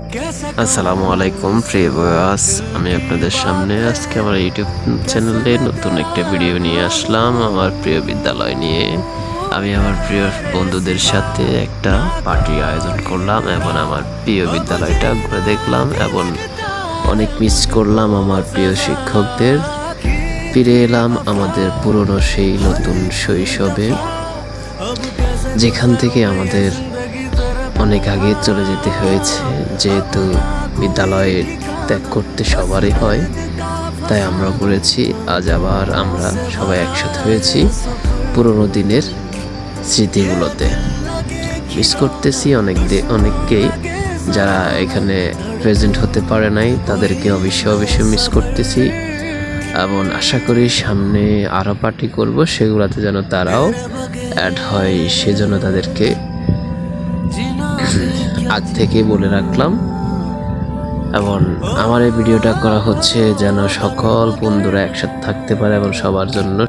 আসসালামু আলাইকুম, প্রিয় বয়াস আমি আপনাদের সামনে আজকে আমার ইউটিউব চ্যানেলে নতুন একটা ভিডিও নিয়ে আসলাম আমার প্রিয় বিদ্যালয় নিয়ে। আমি আমার প্রিয় বন্ধুদের সাথে একটা পার্টি আয়োজন করলাম এবং আমার প্রিয় বিদ্যালয়টা ঘুরে দেখলাম এবং অনেক মিস করলাম আমার প্রিয় শিক্ষকদের। ফিরে এলাম আমাদের পুরনো সেই নতুন শৈশবে, যেখান থেকে আমাদের অনেক আগে চলে যেতে হয়েছে। যেহেতু বিদ্যালয়ে ত্যাগ করতে সবারই হয়, তাই আমরা বলেছি আজ আবার আমরা সবাই একসাথে হয়েছি পুরোনো দিনের স্মৃতিগুলোতে। মিস করতেছি অনেক অনেককেই। যারা এখানে প্রেজেন্ট হতে পারে নাই, তাদেরকে অবশ্যই অবশ্যই মিস করতেছি। এবং আশা করি সামনে আরও পার্টি করব, সেগুলোতে যেন তারাও অ্যাড হয়, সেজন্য তাদেরকে আগ থেকে বলে রাখলাম। এবং আমার এই ভিডিওটা করা হচ্ছে যেন সকল বন্ধুরা একসাথে থাকতে পারে এবং সবার জন্য